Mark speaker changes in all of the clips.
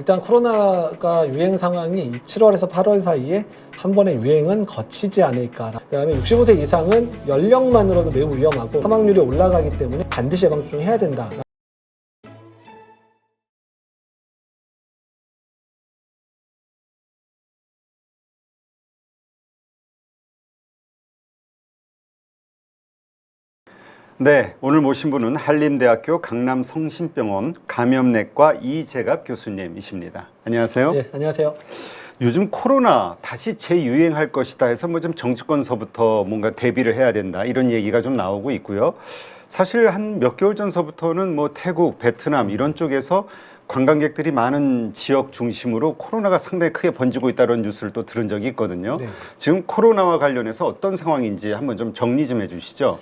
Speaker 1: 일단 코로나가 유행 상황이 7월에서 8월 사이에 한 번의 유행은 거치지 않을까. 그 다음에 65세 이상은 연령만으로도 매우 위험하고 사망률이 올라가기 때문에 반드시 예방 접종해야 된다.
Speaker 2: 네, 오늘 모신 분은 한림대학교 강남성심병원 감염내과 이재갑 교수님이십니다. 안녕하세요.
Speaker 1: 네, 안녕하세요.
Speaker 2: 요즘 코로나 다시 재유행할 것이다 해서 뭐 좀 정치권서부터 뭔가 대비를 해야 된다 이런 얘기가 좀 나오고 있고요. 사실 한 몇 개월 전서부터는 뭐 태국, 베트남 이런 쪽에서 관광객들이 많은 지역 중심으로 코로나가 상당히 크게 번지고 있다는 뉴스를 또 들은 적이 있거든요.
Speaker 1: 네.
Speaker 2: 지금 코로나와 관련해서 어떤 상황인지 한번 좀 정리 좀 해주시죠.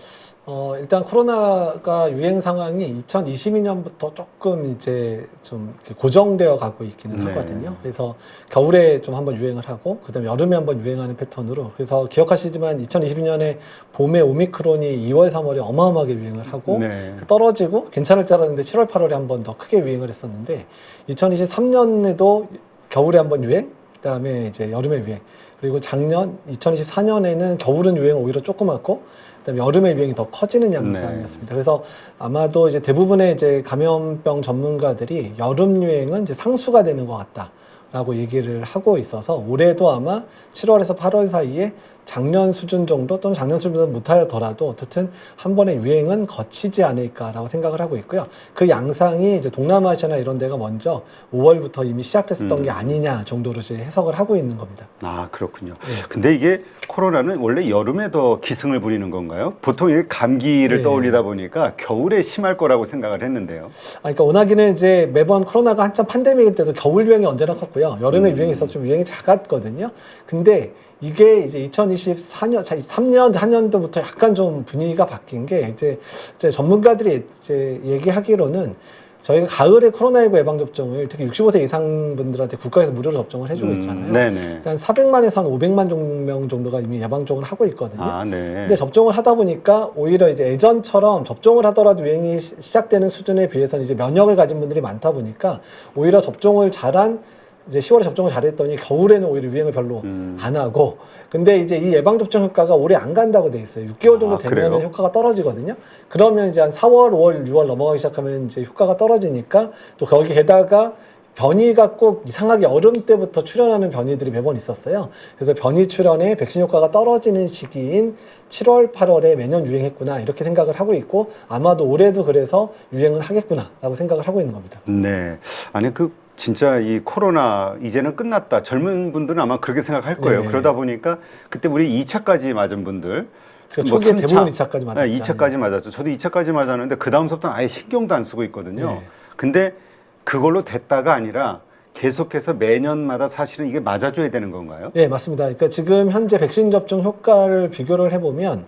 Speaker 1: 어, 일단 코로나가 유행 상황이 2022년부터 조금 이제 좀 이렇게 고정되어 가고 있기는
Speaker 2: 네.
Speaker 1: 하거든요. 그래서 겨울에 좀 한번 유행을 하고, 그 다음에 여름에 한번 유행하는 패턴으로. 그래서 기억하시지만 2022년에 봄에 오미크론이 2월, 3월에 어마어마하게 유행을 하고,
Speaker 2: 네.
Speaker 1: 떨어지고 괜찮을 줄 알았는데 7월, 8월에 한 번 더 크게 유행을 했었는데 2023년에도 겨울에 한번 유행, 그 다음에 이제 여름에 유행, 그리고 작년 2024년에는 겨울은 유행 오히려 조그맣고 그다음에 여름에 유행이 더 커지는 양상이었습니다. 그래서 아마도 이제 대부분의 이제 감염병 전문가들이 여름 유행은 이제 상수가 되는 것 같다. 라고 얘기를 하고 있어서 올해도 아마 7월에서 8월 사이에 작년 수준 정도 또는 작년 수준은 못하더라도 어쨌든 한 번의 유행은 거치지 않을까라고 생각을 하고 있고요. 그 양상이 이제 동남아시아나 이런 데가 먼저 5월부터 이미 시작됐었던
Speaker 2: 음.
Speaker 1: 게 아니냐 정도로 이제 해석을 하고 있는 겁니다.
Speaker 2: 아 그렇군요.
Speaker 1: 네.
Speaker 2: 근데 이게 코로나는 원래 여름에 더 기승을 부리는 건가요? 보통 이게 감기를
Speaker 1: 네.
Speaker 2: 떠올리다 보니까 겨울에 심할 거라고 생각을 했는데요.
Speaker 1: 아, 그러니까 워낙에는 이제 매번 코로나가 한참 팬데믹일 때도 겨울 유행이 언제나 컸고요. 여름에
Speaker 2: 음.
Speaker 1: 유행이 있어서 좀 유행이 작았거든요. 근데 이게 이제 2024년, 3년, 4년도부터 약간 좀 분위기가 바뀐 게 이제, 이제 전문가들이 이제 얘기하기로는 저희가 가을에 코로나19 예방접종을 특히 65세 이상 분들한테 국가에서 무료로 접종을 해주고 있잖아요.
Speaker 2: 음, 네네.
Speaker 1: 일단 400만에서 한 500만 명 정도가 이미 예방접종을 하고 있거든요.
Speaker 2: 아 네.
Speaker 1: 근데 접종을 하다 보니까 오히려 이제 예전처럼 접종을 하더라도 유행이 시- 시작되는 수준에 비해서는 이제 면역을 가진 분들이 많다 보니까 오히려 접종을 잘한 이제 10월에 접종을 잘했더니 겨울에는 오히려 유행을 별로
Speaker 2: 음.
Speaker 1: 안 하고 근데 이제 이 예방 접종 효과가 오래 안 간다고 돼 있어요. 6개월 정도
Speaker 2: 아,
Speaker 1: 되면
Speaker 2: 그래요?
Speaker 1: 효과가 떨어지거든요. 그러면 이제 한 4월, 5월, 6월 넘어가기 시작하면 이제 효과가 떨어지니까 또 거기에다가 변이가 꼭 이상하게 여름 때부터 출현하는 변이들이 매번 있었어요. 그래서 변이 출현에 백신 효과가 떨어지는 시기인 7월, 8월에 매년 유행했구나 이렇게 생각을 하고 있고 아마도 올해도 그래서 유행을 하겠구나라고 생각을 하고 있는 겁니다.
Speaker 2: 네. 아니 그 진짜 이 코로나 이제는 끝났다. 젊은 분들은 아마 그렇게 생각할 거예요.
Speaker 1: 네.
Speaker 2: 그러다 보니까 그때 우리 2차까지 맞은 분들
Speaker 1: 그래서
Speaker 2: 뭐
Speaker 1: 초기에
Speaker 2: 삼 차.
Speaker 1: 대부분 2차까지 맞았죠.
Speaker 2: 네, 2차까지 맞았죠. 저도 2차까지 맞았는데 그 다음부터는 아예 신경도 안 쓰고 있거든요.
Speaker 1: 네.
Speaker 2: 근데 그걸로 됐다가 아니라 계속해서 매년마다 사실은 이게 맞아줘야 되는 건가요?
Speaker 1: 네, 맞습니다. 그러니까 지금 현재 백신 접종 효과를 비교를 해보면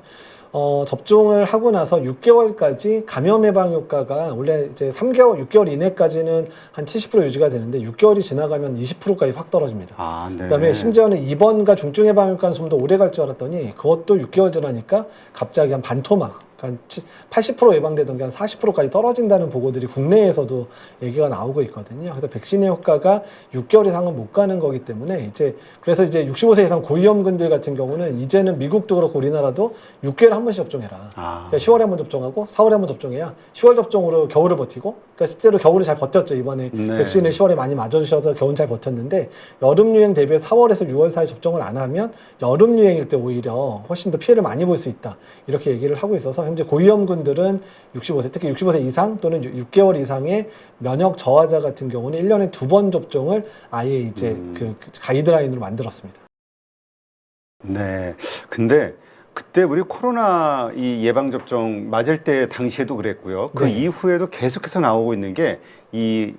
Speaker 1: 어, 접종을 하고 나서 6개월까지 감염 예방 효과가 원래 이제 3개월, 6개월 이내까지는 한 70% 유지가 되는데 6개월이 지나가면 20%까지 확 떨어집니다.
Speaker 2: 아, 네.
Speaker 1: 그다음에 심지어는 입원과 중증 예방 효과는 좀 더 오래 갈 줄 알았더니 그것도 6개월 지나니까 갑자기 한 반토막 한80% 예방되던 게 한 40%까지 떨어진다는 보고들이 국내에서도 얘기가 나오고 있거든요. 그래서 백신의 효과가 6개월 이상은 못 가는 거기 때문에 이제 그래서 이제 65세 이상 고위험군들 같은 경우는 이제는 미국도 그렇고 우리나라도 6개월에 한 번씩 접종해라.
Speaker 2: 아.
Speaker 1: 그러니까 10월에 한 번 접종하고 4월에 한 번 접종해야 10월 접종으로 겨울을 버티고 그러니까 실제로 겨울을 잘 버텼죠 이번에
Speaker 2: 네.
Speaker 1: 백신을 10월에 많이 맞아주셔서 겨울 잘 버텼는데 여름 유행 대비해 4월에서 6월 사이 접종을 안 하면 여름 유행일 때 오히려 훨씬 더 피해를 많이 볼 수 있다 이렇게 얘기를 하고 있어서 현재 고위험군들은 65세 특히 65세 이상 또는 6개월 이상의 면역 저하자 같은 경우는 1년에 두 번 접종을 아예 이제
Speaker 2: 음.
Speaker 1: 그, 그 가이드라인으로 만들었습니다.
Speaker 2: 네. 근데 그때 우리 코로나 이 예방 접종 맞을 때 당시에도 그랬고요. 그
Speaker 1: 네.
Speaker 2: 이후에도 계속해서 나오고 있는 게 이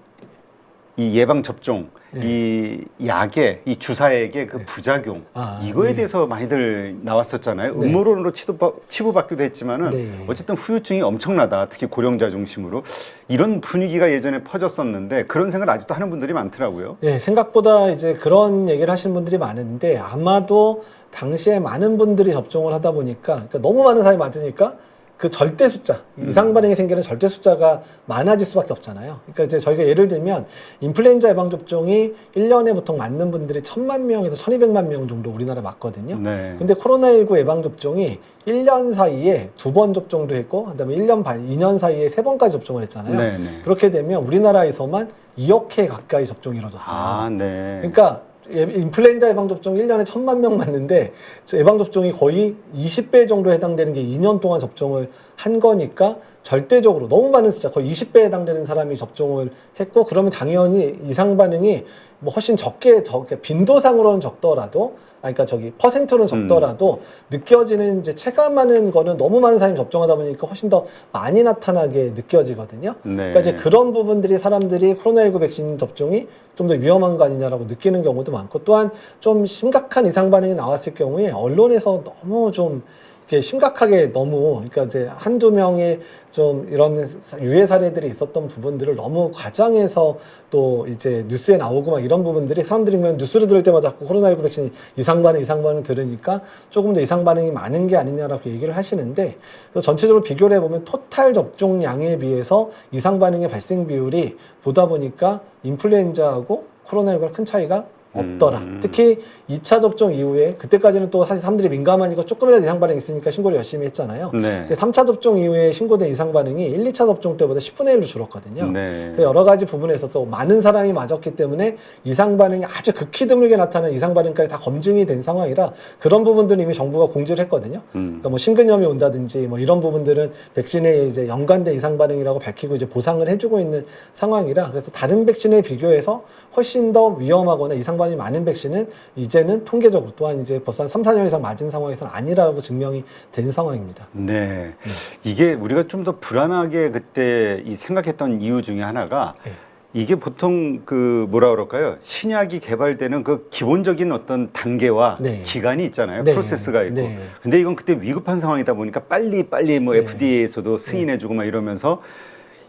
Speaker 2: 이 예방 접종
Speaker 1: 네.
Speaker 2: 이 약의 이 주사액의 그
Speaker 1: 네.
Speaker 2: 부작용
Speaker 1: 아,
Speaker 2: 이거에
Speaker 1: 네.
Speaker 2: 대해서 많이들 나왔었잖아요.
Speaker 1: 네.
Speaker 2: 음모론으로 치부받, 치부받기도 했지만은
Speaker 1: 네.
Speaker 2: 어쨌든 후유증이 엄청나다. 특히 고령자 중심으로 이런 분위기가 예전에 퍼졌었는데 그런 생각을 아직도 하는 분들이 많더라고요.
Speaker 1: 예, 생각보다 이제 그런 얘기를 하시는 분들이 많은데 아마도 당시에 많은 분들이 접종을 하다 보니까 그러니까 너무 많은 사람이 맞으니까 그 절대 숫자 이상 반응이 생기는 절대 숫자가 많아질 수밖에 없잖아요. 그러니까 이제 저희가 예를 들면 인플루엔자 예방 접종이 1년에 보통 맞는 분들이 1000만 명에서 1200만 명 정도 우리나라 맞거든요.
Speaker 2: 네.
Speaker 1: 근데 코로나19 예방 접종이 1년 사이에 두 번 접종도 했고 그다음에 1년 반, 2년 사이에 세 번까지 접종을 했잖아요.
Speaker 2: 네, 네.
Speaker 1: 그렇게 되면 우리나라에서만 2억 회 가까이 접종이 이루어졌어요.
Speaker 2: 아, 네.
Speaker 1: 그러니까 예- 인플루엔자 예방 접종 1년에 1000만 명 맞는데 저 예방 접종이 거의 20배 정도 해당되는 게 2년 동안 접종을 한 거니까 절대적으로 너무 많은 숫자 거의 20배에 해당되는 사람이 접종을 했고 그러면 당연히 이상 반응이 뭐 훨씬 적게 적게 빈도상으로는 적더라도 아 그러니까 저기 퍼센트로는 적더라도 느껴지는 이제 체감하는 거는 너무 많은 사람이 접종하다 보니까 훨씬 더 많이 나타나게 느껴지거든요.
Speaker 2: 네.
Speaker 1: 그러니까 이제 그런 부분들이 사람들이 코로나19 백신 접종이 좀 더 위험한 거 아니냐라고 느끼는 경우도 많고 또한 좀 심각한 이상 반응이 나왔을 경우에 언론에서 너무 좀 심각하게 너무 그러니까 이제 한두 명의 좀 이런 유해 사례들이 있었던 부분들을 너무 과장해서 또 이제 뉴스에 나오고 막 이런 부분들이 사람들이 그냥 뉴스를 들을 때마다 자꾸 코로나19 백신 이상 반응 이상 반응 들으니까 조금 더 이상 반응이 많은 게 아니냐라고 얘기를 하시는데 전체적으로 비교를 해보면 토탈 접종량에 비해서 이상 반응의 발생 비율이 보다 보니까 인플루엔자하고 코로나19랑 큰 차이가 없더라.
Speaker 2: 음.
Speaker 1: 특히 2차 접종 이후에 그때까지는 또 사실 사람들이 민감하니까 조금이라도 이상 반응 이 있으니까 신고를 열심히 했잖아요.
Speaker 2: 네.
Speaker 1: 근데 3차 접종 이후에 신고된 이상 반응이 1, 2차 접종 때보다 10분의 1로 줄었거든요.
Speaker 2: 네.
Speaker 1: 그래서 여러 가지 부분에서 또 많은 사람이 맞았기 때문에 이상 반응이 아주 극히 드물게 나타나는 이상 반응까지 다 검증이 된 상황이라 그런 부분들은 이미 정부가 공지를 했거든요.
Speaker 2: 음.
Speaker 1: 그러니까 뭐 심근염이 온다든지 뭐 이런 부분들은 백신에 이제 연관된 이상 반응이라고 밝히고 이제 보상을 해주고 있는 상황이라 그래서 다른 백신에 비교해서 훨씬 더 위험하거나 이상 반응이 많은 백신은 이제는 통계적으로 또한 이제 벌써 한 3, 4년 이상 맞은 상황에서는 아니라고 증명이 된 상황입니다.
Speaker 2: 네. 이게 우리가 좀 더 불안하게 그때 이 생각했던 이유 중에 하나가
Speaker 1: 네.
Speaker 2: 이게 보통 그 뭐라 그럴까요? 신약이 개발되는 그 기본적인 어떤 단계와
Speaker 1: 네.
Speaker 2: 기간이 있잖아요.
Speaker 1: 네.
Speaker 2: 프로세스가 있고.
Speaker 1: 네.
Speaker 2: 근데 이건 그때 위급한 상황이다 보니까 빨리 빨리 뭐
Speaker 1: 네.
Speaker 2: FDA에서도 승인해주고 막 이러면서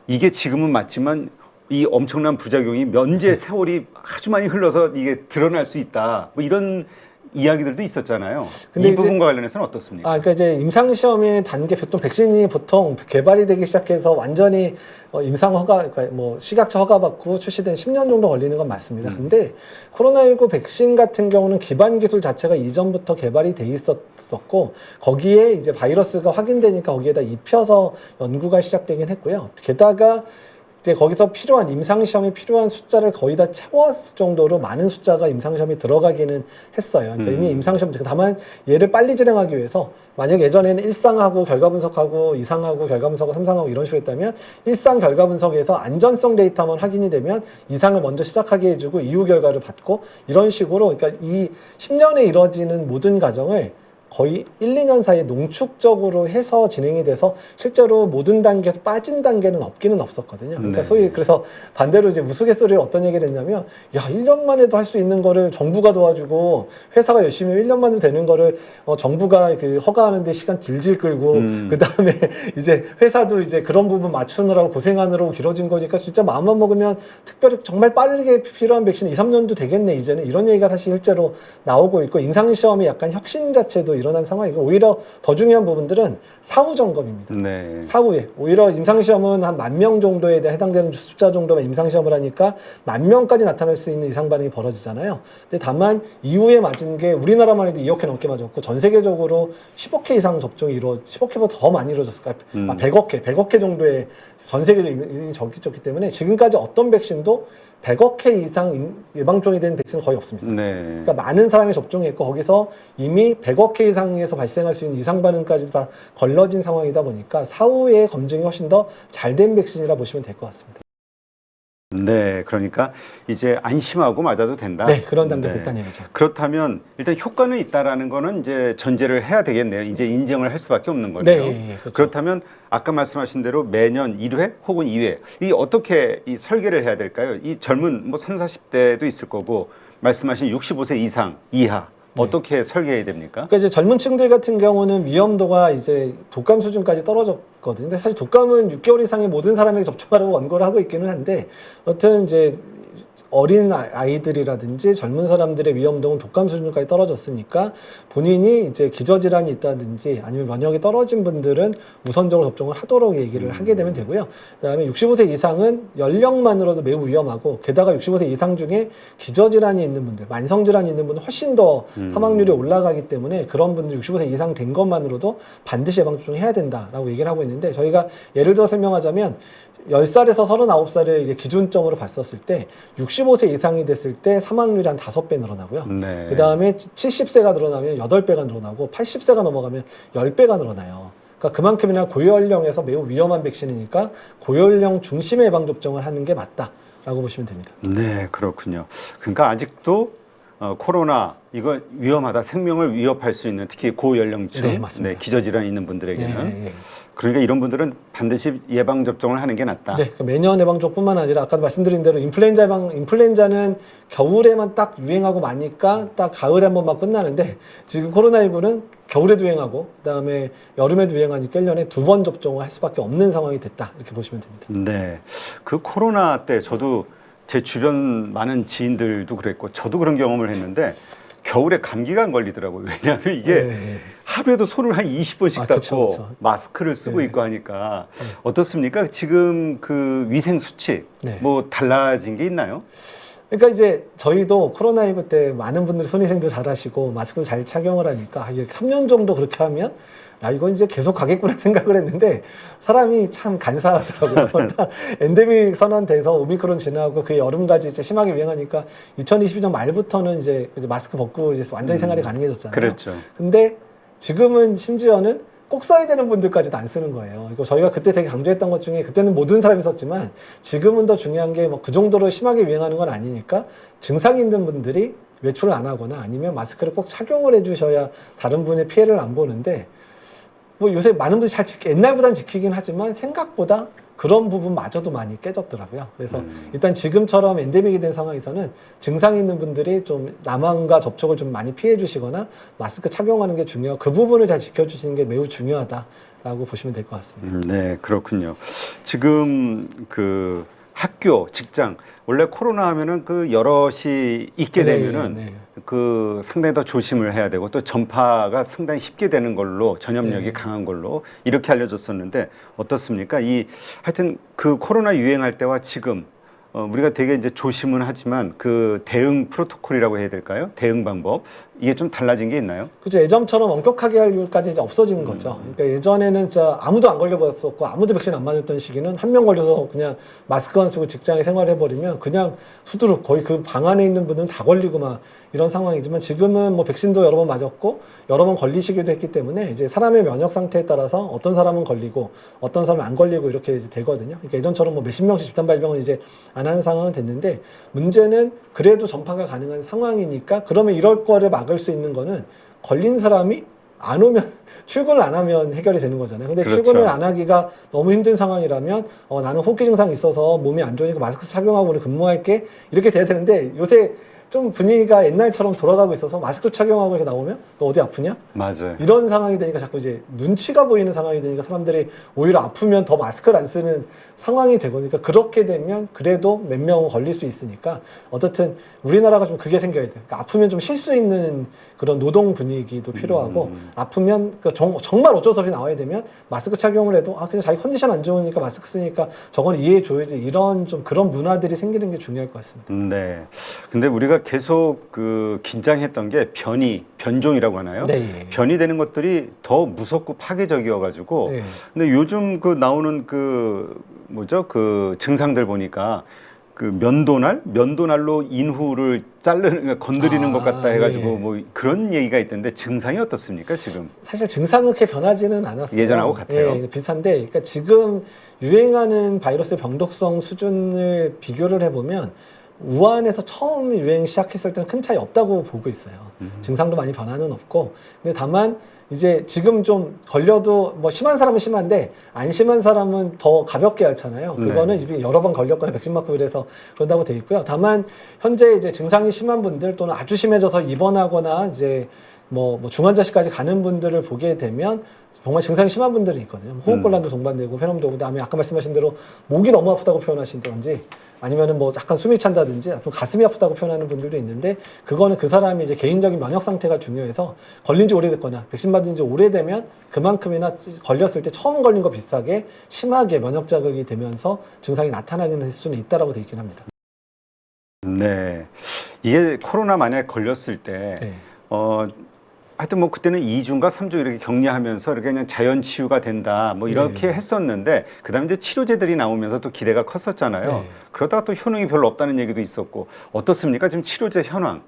Speaker 2: 이게 지금은 맞지만 이 엄청난 부작용이 면제 세월이 아주 많이 흘러서 이게 드러날 수 있다. 뭐 이런 이야기들도 있었잖아요.
Speaker 1: 근데
Speaker 2: 이
Speaker 1: 이제-
Speaker 2: 부분과 관련해서는 어떻습니까?
Speaker 1: 아, 그러니까 이제 임상 시험의 단계 보통 백신이 보통 개발이 되기 시작해서 완전히 어, 임상 허가, 그러니까 뭐 시각처 허가 받고 출시된 10년 정도 걸리는 건 맞습니다.
Speaker 2: 음.
Speaker 1: 근데 코로나19 백신 같은 경우는 기반 기술 자체가 이전부터 개발이 돼 있었었고 거기에 이제 바이러스가 확인되니까 거기에다 입혀서 연구가 시작되긴 했고요. 게다가 이제 거기서 필요한 임상 시험에 필요한 숫자를 거의 다 채웠을 정도로 많은 숫자가 임상 시험에 들어가기는 했어요. 그러니까
Speaker 2: 음.
Speaker 1: 이미 임상 시험 다만 얘를 빨리 진행하기 위해서 만약 예전에는 일상하고 결과 분석하고 이상하고 결과 분석하고 삼상하고 이런 식으로 했다면 일상 결과 분석에서 안전성 데이터만 확인이 되면 이상을 먼저 시작하게 해주고 이후 결과를 받고 이런 식으로 그러니까 이 10년에 이뤄지는 모든 과정을 거의 1, 2년 사이에 농축적으로 해서 진행이 돼서 실제로 모든 단계에서 빠진 단계는 없기는 없었거든요. 그러니까
Speaker 2: 네.
Speaker 1: 소위 그래서 반대로 이제 우스갯소리를 어떤 얘기를 했냐면 야, 1년만 해도 할 수 있는 거를 정부가 도와주고 회사가 열심히 1년만 해도 되는 거를 어, 정부가 그 허가하는데 시간 질질 끌고
Speaker 2: 음.
Speaker 1: 그다음에 이제 회사도 이제 그런 부분 맞추느라고 고생하느라고 길어진 거니까 진짜 마음만 먹으면 특별히 정말 빠르게 필요한 백신 2, 3년도 되겠네 이제는 이런 얘기가 사실 실제로 나오고 있고 임상 시험이 약간 혁신 자체도 일어난 상황이고 오히려 더 중요한 부분들은 사후 점검입니다.
Speaker 2: 네.
Speaker 1: 사후에 오히려 임상시험은 한 만 명 정도에 대해 해당되는 숫자 정도만 임상시험을 하니까 만 명까지 나타날 수 있는 이상 반응이 벌어지잖아요. 근데 다만 이후에 맞은 게 우리나라만 해도 2억 회 넘게 맞았고 전 세계적으로 10억 회 이상 접종이 이루어 10억 회보다 더 많이 이루어졌을 거예요.
Speaker 2: 음.
Speaker 1: 아, 100억 회, 100억 회 정도의 전 세계적인 적기 때문에 지금까지 어떤 백신도 100억 회 이상 임- 예방종이 된 백신은 거의 없습니다.
Speaker 2: 네.
Speaker 1: 그러니까 많은 사람이 접종했고 거기서 이미 100억 회 이상에서 발생할 수 있는 이상 반응까지 다 걸러진 상황이다 보니까 사후에 검증이 훨씬 더 잘 된 백신이라 보시면 될 것 같습니다.
Speaker 2: 네, 그러니까 이제 안심하고 맞아도 된다.
Speaker 1: 네, 그런 단계
Speaker 2: 네.
Speaker 1: 됐다는 얘기죠.
Speaker 2: 그렇다면 일단 효과는 있다라는 거는 이제 전제를 해야 되겠네요. 이제 인정을 할 수밖에 없는 거네요.
Speaker 1: 네, 예, 예, 그렇죠.
Speaker 2: 그렇다면 아까 말씀하신 대로 매년 1회 혹은 2회 이 어떻게 이 설계를 해야 될까요? 이 젊은 뭐 3, 40대도 있을 거고 말씀하신 65세 이상 이하
Speaker 1: 네.
Speaker 2: 어떻게 설계해야 됩니까?
Speaker 1: 그러니까 이제 젊은 층들 같은 경우는 위험도가 이제 독감 수준까지 떨어졌거든요. 근데 사실 독감은 6개월 이상의 모든 사람에게 접종하라고 권고를 하고 있기는 한데, 여튼 이제 어린 아- 아이들이라든지 젊은 사람들의 위험도는 독감 수준까지 떨어졌으니까 본인이 이제 기저질환이 있다든지 아니면 면역이 떨어진 분들은 우선적으로 접종을 하도록 얘기를 하게 되면 되고요. 그다음에 65세 이상은 연령만으로도 매우 위험하고 게다가 65세 이상 중에 기저질환이 있는 분들, 만성질환이 있는 분은 훨씬 더 사망률이 올라가기 때문에 그런 분들 65세 이상 된 것만으로도 반드시 예방접종해야 된다라고 얘기를 하고 있는데 저희가 예를 들어 설명하자면 10살에서 39살을 이제 기준점으로 봤었을 때 65세 이상이 됐을 때 사망률이 한 5배 늘어나고요.
Speaker 2: 네.
Speaker 1: 그 다음에 70세가 늘어나면 8배가 늘어나고 80세가 넘어가면 10배가 늘어나요. 그러니까 그만큼이나 고연령에서 매우 위험한 백신이니까 고연령 중심의 예방 접종을 하는 게 맞다라고 보시면 됩니다.
Speaker 2: 네, 그렇군요. 그러니까 아직도 어, 코로나 이거 위험하다, 생명을 위협할 수 있는 특히 고연령층,
Speaker 1: 네, 맞습니다.
Speaker 2: 기저질환 있는 분들에게는
Speaker 1: 예, 예.
Speaker 2: 그러니까 이런 분들은 반드시 예방 접종을 하는 게 낫다.
Speaker 1: 네, 그러니까 매년 예방접종뿐만 아니라 아까도 말씀드린 대로 인플루엔자 예방, 인플루엔자는 겨울에만 딱 유행하고 마니까 딱 가을에 한 번만 끝나는데 지금 코로나19는 겨울에도 유행하고 그다음에 여름에도 유행하니까 1년에 두 번 접종을 할 수밖에 없는 상황이 됐다 이렇게 보시면 됩니다.
Speaker 2: 네. 그 코로나 때 저도 제 주변 많은 지인들도 그랬고 저도 그런 경험을 했는데 겨울에 감기가 안 걸리더라고요. 왜냐하면 이게
Speaker 1: 네.
Speaker 2: 하루에도 손을 한 20번씩
Speaker 1: 아,
Speaker 2: 닦고
Speaker 1: 그쵸, 그쵸.
Speaker 2: 마스크를 쓰고
Speaker 1: 네.
Speaker 2: 있고 하니까 어떻습니까? 지금 그 위생 수칙
Speaker 1: 네.
Speaker 2: 뭐 달라진 게 있나요?
Speaker 1: 그러니까 이제 저희도 코로나19 때 많은 분들이 손위생도 잘 하시고 마스크도 잘 착용을 하니까 아, 이게 3년 정도 그렇게 하면 야, 이건 이제 계속 가겠구나 생각을 했는데 사람이 참 간사하더라고요. 딱 엔데믹 선언돼서 오미크론 지나고 그 여름까지 이제 심하게 유행하니까 2022년 말부터는 이제 이제 마스크 벗고 이제 완전히 생활이 가능해졌잖아요.
Speaker 2: 그랬죠.
Speaker 1: 근데 지금은 심지어는 꼭 써야 되는 분들까지도 안 쓰는 거예요. 이거 저희가 그때 되게 강조했던 것 중에 그때는 모든 사람이 썼지만 지금은 더 중요한 게 뭐 그 정도로 심하게 유행하는 건 아니니까 증상 있는 분들이 외출을 안 하거나 아니면 마스크를 꼭 착용을 해주셔야 다른 분의 피해를 안 보는데 뭐 요새 많은 분들이 잘 지키, 옛날보단 지키긴 하지만 생각보다 그런 부분마저도 많이 깨졌더라고요. 그래서
Speaker 2: 음.
Speaker 1: 일단 지금처럼 엔데믹이 된 상황에서는 증상 있는 분들이 좀 남한과 접촉을 좀 많이 피해 주시거나 마스크 착용하는 게 중요하고 그 부분을 잘 지켜주시는 게 매우 중요하다라고 보시면 될 것 같습니다.
Speaker 2: 음, 네, 그렇군요. 지금 그 학교, 직장 원래 코로나 하면은 그 여럿이 있게
Speaker 1: 네,
Speaker 2: 되면은
Speaker 1: 네.
Speaker 2: 그 상당히 더 조심을 해야 되고 또 전파가 상당히 쉽게 되는 걸로 전염력이
Speaker 1: 네.
Speaker 2: 강한 걸로 이렇게 알려졌었는데 어떻습니까? 이 하여튼 그 코로나 유행할 때와 지금 어, 우리가 되게 이제 조심은 하지만 그 대응 프로토콜이라고 해야 될까요? 대응 방법 이게 좀 달라진 게 있나요?
Speaker 1: 그죠 예전처럼 엄격하게 할 이유까지 이제 없어진 거죠. 그러니까 예전에는 진짜 아무도 안 걸려봤었고 아무도 백신 안 맞았던 시기는 한 명 걸려서 그냥 마스크 안 쓰고 직장에 생활해 버리면 그냥 수두룩 거의 그 방 안에 있는 분들은 다 걸리고 막 이런 상황이지만 지금은 뭐 백신도 여러 번 맞았고 여러 번 걸리시기도 했기 때문에 이제 사람의 면역 상태에 따라서 어떤 사람은 걸리고 어떤 사람은 안 걸리고 이렇게 이제 되거든요. 그러니까 예전처럼 뭐 몇십 명씩 집단 발병은 이제 안 하는 상황은 됐는데 문제는 그래도 전파가 가능한 상황이니까 그러면 이럴 거를 막을 수 있는 거는 걸린 사람이 안 오면 출근을 안 하면 해결이 되는 거잖아요. 근데
Speaker 2: 그렇죠.
Speaker 1: 출근을 안 하기가 너무 힘든 상황이라면 어, 나는 호흡기 증상이 있어서 몸이 안 좋으니까 마스크 착용하고 오늘 근무할게 이렇게 돼야 되는데 요새 좀 분위기가 옛날처럼 돌아가고 있어서 마스크 착용하고 이렇게 나오면 너 어디 아프냐?
Speaker 2: 맞아요.
Speaker 1: 이런 상황이 되니까 자꾸 이제 눈치가 보이는 상황이 되니까 사람들이 오히려 아프면 더 마스크를 안 쓰는 상황이 되거든요. 그러니까 그렇게 되면 그래도 몇 명은 걸릴 수 있으니까 어떻든 우리나라가 좀 그게 생겨야 돼요. 그러니까 아프면 좀 쉴 수 있는 그런 노동 분위기도 필요하고
Speaker 2: 음.
Speaker 1: 아프면 그 정, 정말 어쩔 수 없이 나와야 되면 마스크 착용을 해도 아 그냥 자기 컨디션 안 좋으니까 마스크 쓰니까 저건 이해해 줘야지 이런 좀 그런 문화들이 생기는 게 중요할 것 같습니다.
Speaker 2: 네. 근데 우리가 계속 그 긴장했던 게 변이, 변종이라고 하나요?
Speaker 1: 네.
Speaker 2: 변이 되는 것들이 더 무섭고 파괴적이어가지고.
Speaker 1: 네.
Speaker 2: 근데 요즘 그 나오는 그 뭐죠? 그 증상들 보니까 그 면도날, 면도날로 인후를 자르는, 그러니까 건드리는
Speaker 1: 아,
Speaker 2: 것 같다 해가지고
Speaker 1: 네.
Speaker 2: 뭐 그런 얘기가 있던데 증상이 어떻습니까 지금?
Speaker 1: 사실 증상은 그렇게 변하지는 않았어요.
Speaker 2: 예전하고 같아요.
Speaker 1: 예, 비슷한데, 그러니까 지금 유행하는 바이러스의 병독성 수준을 비교를 해보면 우한에서 처음 유행 시작했을 때는 큰 차이 없다고 보고 있어요. 증상도 많이 변화는 없고, 근데 다만 이제 지금 좀 걸려도 뭐 심한 사람은 심한데 안 심한 사람은 더 가볍게 앓잖아요.
Speaker 2: 네.
Speaker 1: 그거는 이제 여러 번 걸렸거나 백신 맞고 그래서 그런다고 돼 있고요. 다만 현재 이제 증상이 심한 분들 또는 아주 심해져서 입원하거나 이제 뭐, 뭐 중환자실까지 가는 분들을 보게 되면 정말 증상이 심한 분들이 있거든요. 호흡곤란도 동반되고 폐렴도 오고 그다음에 아까 말씀하신 대로 목이 너무 아프다고 표현하신다든지 아니면은 뭐 약간 숨이 찬다든지 좀 가슴이 아프다고 표현하는 분들도 있는데 그거는 그 사람이 이제 개인적인 면역 상태가 중요해서 걸린 지 오래됐거나 백신 맞은 지 오래되면 그만큼이나 걸렸을 때 처음 걸린 거 비슷하게 심하게 면역 자극이 되면서 증상이 나타나는 수는 있다라고 돼 있긴 합니다.
Speaker 2: 네. 이게 코로나 만약에 걸렸을 때,
Speaker 1: 네.
Speaker 2: 어, 하여튼 뭐 그때는 2주인가 3주 이렇게 격리하면서 이렇게 그냥 자연 치유가 된다 뭐 이렇게
Speaker 1: 네.
Speaker 2: 했었는데 그다음에 이제 치료제들이 나오면서 또 기대가 컸었잖아요.
Speaker 1: 네.
Speaker 2: 그러다가 또 효능이 별로 없다는 얘기도 있었고 어떻습니까? 지금 치료제 현황.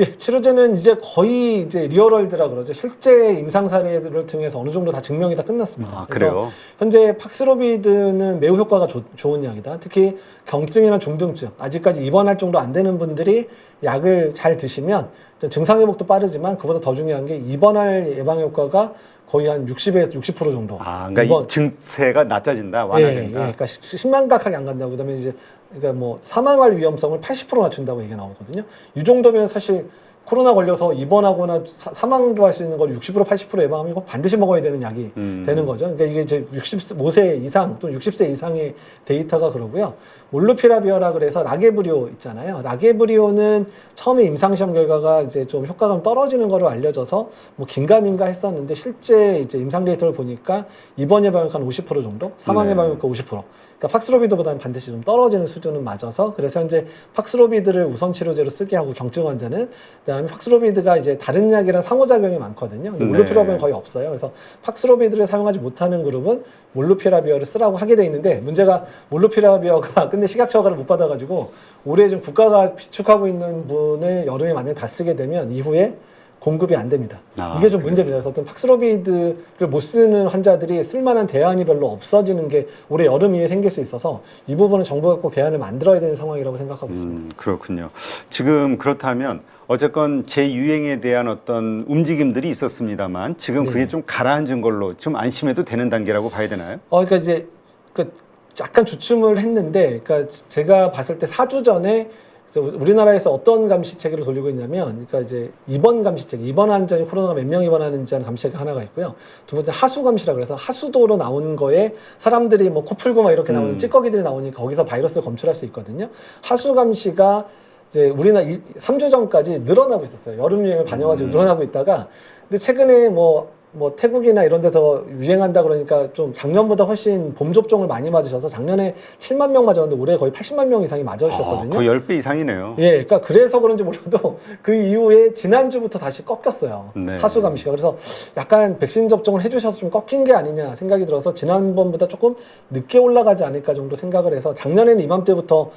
Speaker 1: 예, 치료제는 이제 거의 이제 리얼월드라 그러죠. 실제 임상 사례들을 통해서 어느 정도 다 증명이 다 끝났습니다.
Speaker 2: 아, 그래요?
Speaker 1: 현재 팍스로비드는 매우 효과가 좋- 좋은 약이다. 특히 경증이나 중등증, 아직까지 입원할 정도 안 되는 분들이 약을 잘 드시면 증상 회복도 빠르지만 그보다 더 중요한 게 입원할 예방 효과가 거의 한 60에서 60% 정도.
Speaker 2: 아, 그러니까 증세가 낮아진다,
Speaker 1: 예, 예,
Speaker 2: 완화된다.
Speaker 1: 그러니까 시- 심각하게 안 간다고 그다음에 이제 그러니까 뭐 사망할 위험성을 80% 낮춘다고 얘기가 나오거든요. 이 정도면 사실 코로나 걸려서 입원하거나 사, 사망도 할 수 있는 걸 60% 80% 예방하면 이거 반드시 먹어야 되는 약이
Speaker 2: 음.
Speaker 1: 되는 거죠. 그러니까 이게 이제 65세 이상 또는 60세 이상의 데이터가 그러고요. 몰루피라비어라 그래서 라게브리오 있잖아요. 라게브리오는 처음에 임상시험 결과가 이제 좀 효과가 좀 떨어지는 거로 알려져서 뭐 긴가민가 했었는데 실제 이제 임상 데이터를 보니까 입원 예방효과 한50% 정도, 사망
Speaker 2: 네.
Speaker 1: 예방효과 50%. 그러니까 팍스로비드보다는 반드시 좀 떨어지는 수준은 맞아서 그래서 현재 팍스로비드를 우선 치료제로 쓰게 하고 경증 환자는 그다음에 팍스로비드가 이제 다른 약이랑 상호작용이 많거든요. 근데
Speaker 2: 네.
Speaker 1: 몰루피라비어는 거의 없어요. 그래서 팍스로비드를 사용하지 못하는 그룹은 몰루피라비어를 쓰라고 하게 돼 있는데 문제가 몰루피라비어가 근데 식약처 허가를 못 받아가지고 올해 좀 국가가 비축하고 있는 분을 여름에 만약에 다 쓰게 되면 이후에 공급이 안 됩니다.
Speaker 2: 아,
Speaker 1: 이게 좀
Speaker 2: 그래요?
Speaker 1: 문제입니다. 그래서 어떤 팍스로비드를 못 쓰는 환자들이 쓸만한 대안이 별로 없어지는 게 올해 여름 이후에 생길 수 있어서 이 부분은 정부가 꼭 대안을 만들어야 되는 상황이라고 생각하고 있습니다.
Speaker 2: 음, 그렇군요. 지금 그렇다면 어쨌건 재유행에 대한 어떤 움직임들이 있었습니다만 지금 그게
Speaker 1: 네.
Speaker 2: 좀 가라앉은 걸로 좀 안심해도 되는 단계라고 봐야 되나요?
Speaker 1: 어, 그러니까 이제 그 약간 주춤을 했는데, 그러니까 제가 봤을 때 4주 전에 우리나라에서 어떤 감시 체계를 돌리고 있냐면, 그러니까 이제 입원 감시 체계, 입원 환자인 코로나가 몇 명 입원하는지 하는 감시 체계 하나가 있고요. 두 번째 하수 감시라 그래서 하수도로 나온 거에 사람들이 뭐 코 풀고 막 이렇게 나오는
Speaker 2: 음.
Speaker 1: 찌꺼기들이 나오니까 거기서 바이러스를 검출할 수 있거든요. 하수 감시가 이제 우리나라 이, 3주 전까지 늘어나고 있었어요. 여름 유행을 반영해서
Speaker 2: 음.
Speaker 1: 늘어나고 있다가 근데 최근에 뭐, 뭐 태국이나 이런 데서 유행한다 그러니까 좀 작년보다 훨씬 봄 접종을 많이 맞으셔서 작년에 7만 명 맞았는데 올해 거의 80만 명 이상이
Speaker 2: 아,
Speaker 1: 맞으셨거든요.
Speaker 2: 거의 10배 이상이네요.
Speaker 1: 예, 그러니까 그래서 그런지 몰라도 그 이후에 지난주부터 다시 꺾였어요.
Speaker 2: 네.
Speaker 1: 하수 감시가. 그래서 약간 백신 접종을 해주셔서 좀 꺾인 게 아니냐 생각이 들어서 지난번보다 조금 늦게 올라가지 않을까 정도 생각을 해서 작년에는 이맘때부터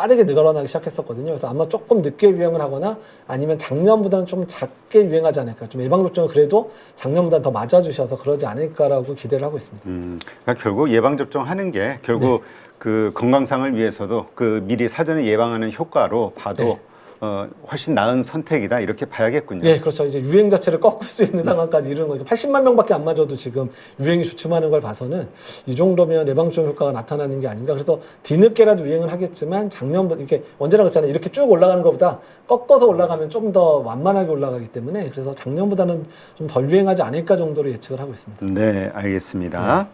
Speaker 1: 빠르게 늘어나기 시작했었거든요. 그래서 아마 조금 늦게 유행을 하거나 아니면 작년보다는 좀 작게 유행하지 않을까. 좀 예방 접종을 그래도 작년보다 더 맞아주셔서 그러지 않을까라고 기대를 하고 있습니다.
Speaker 2: 음, 그러니까 결국 예방 접종하는 게 결국
Speaker 1: 네.
Speaker 2: 그 건강상을 위해서도 그 미리 사전에 예방하는 효과로 봐도
Speaker 1: 네.
Speaker 2: 어, 훨씬 나은 선택이다 이렇게 봐야겠군요.
Speaker 1: 예, 그렇죠. 이제 유행 자체를 꺾을 수 있는 상황까지 이르는 거니까 80만 명밖에 안 맞아도 지금 유행이 주춤하는 걸 봐서는 이 정도면 예방접종 효과가 나타나는 게 아닌가. 그래서 뒤늦게라도 유행을 하겠지만 작년부터 이렇게 언제나 그렇잖아요. 이렇게 쭉 올라가는 것보다 꺾어서 올라가면 좀 더 완만하게 올라가기 때문에 그래서 작년보다는 좀 덜 유행하지 않을까 정도로 예측을 하고 있습니다.
Speaker 2: 네, 알겠습니다.